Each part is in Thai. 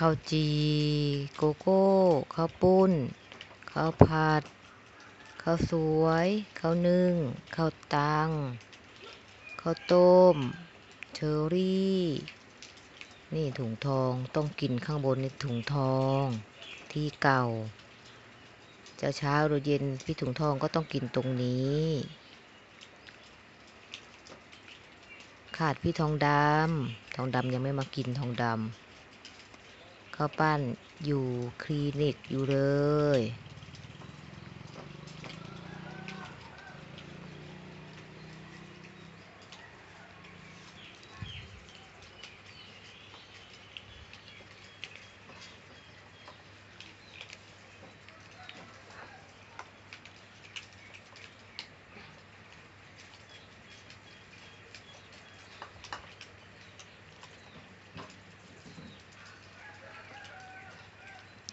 ข้าวจีโกโก้ข้าวปุ้นข้าวผัดข้าวสวยข้าวนึ่งข้าวตังข้าวต้มเชอรี่ นี่ถุงทองต้องกินข้างบนนี่ถุงทองที่เก่าจะเช้าหรือเย็นพี่ถุงทองก็ต้องกินตรงนี้ ขาดพี่ทองดำทองดำยังไม่มากินทองดำ ข้าวปั้นอยู่คลินิกอยู่เลย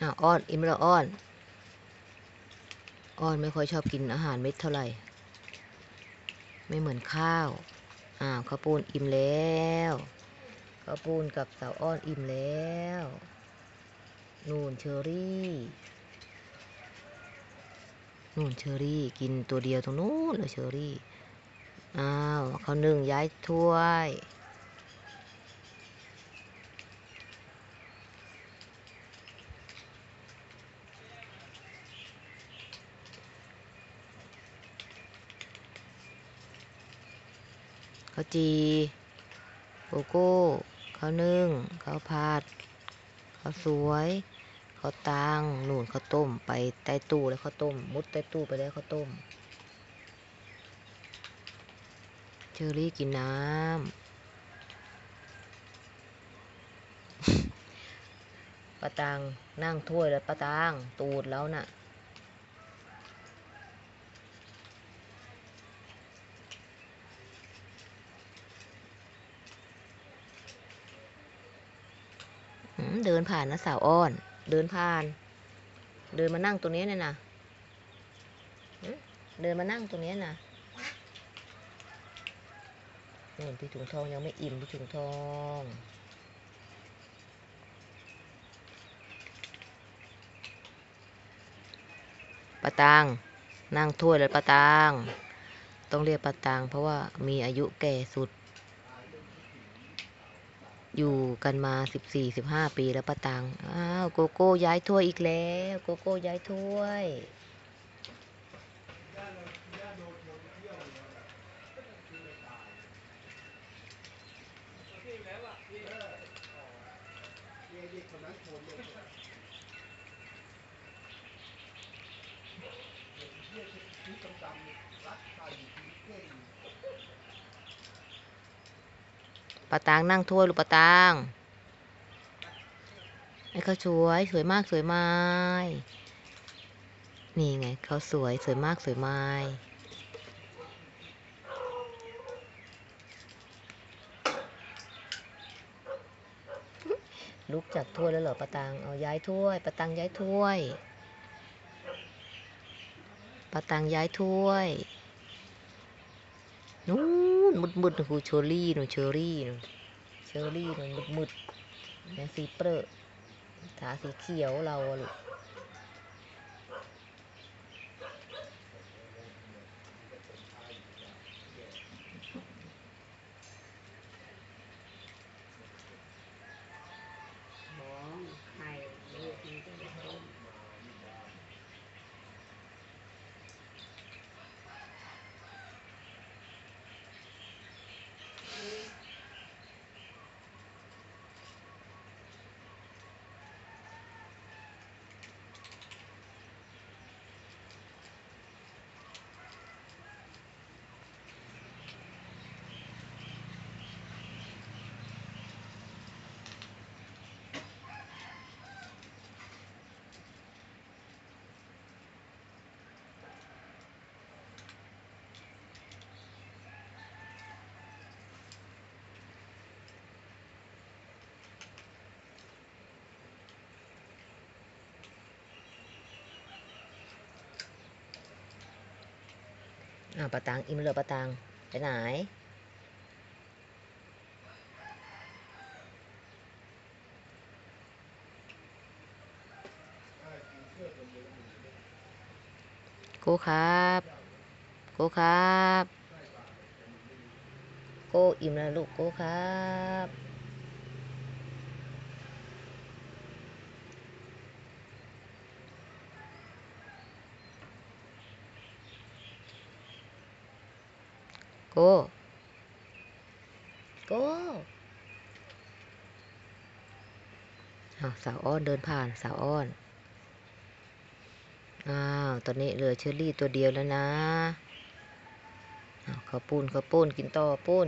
อะอ้อนอิ่มแล้วอ้อน อ้อนไม่ค่อยชอบกินอาหารเม็ดเท่าไหร่ ไม่เหมือนข้าวอ่าวข้าวปูนอิ่มแล้วข้าวปูนกับสาวอ้อนอิ่มแล้ว นู่นเชอรี่นู่นเชอรี่กินตัวเดียวตรงนู้นเลยเชอรี่ อ้าวข้าวนึ่งย้ายถ้วย ข้าวจีโกโก้ข้าวนึ่งข้าวผัดข้าวสวยข้าวตังหนุนข้าวต้ม ไปใต้ตู้แล้วข้าวต้ม มุดใต้ตู้ไปแล้วข้าวต้ม เชอรี่กินน้ำปะตังนั่งถ้วยแล้วปะตังตูดแล้วน่ะ เดินผ่านนะสาวอ้อน เดินผ่าน เดินมานั่งตรงนี้เนี่ยนะเดินมานั่งตรงนี้นะนี่พี่ถุงทองยังไม่อิ่มพี่ถุงทองปะตางนั่งถ้วยเลยปะตาง ต้องเรียกปะตางเพราะว่ามีอายุแก่สุด อยู่กันมาสิบสี่สิบห้าปีแล้วป้าตังอ้าวโกโก้ย้ายถ้วยอีกแล้ว โกโก้ย้ายถ้วย ปาตางนั่งถ้วยลูกปาตางไอ้เขาสวยสวยมากสวยไม้นี่ไงเขาสวยสวยมากสวยไม้ลุกจากถ้วยแล้วเหรอป้าตางเอาย้ายถ้วยป้าตางย้ายถ้วยป้าตางย้ายถ้วยนู้ มืดมืดหูเชอรี่หนูเชอรี่หนูเชอรี่หนูมืดมืดๆแดงสีเปรอะถาสีเขียวเราลูก อ่าปะตังอิมเรือปะตังไปไหนโกครับโกครับโกอิ่มแล้วลูกโกครับ โกโกอ้าวสาวอ้อนเดินผ่านสาวอ้อน อ้าว ตอนนี้เหลือเชอรี่ตัวเดียวแล้วนะอ้าวข้าวปุ้นข้าวปุ้นกินต่อปุ้น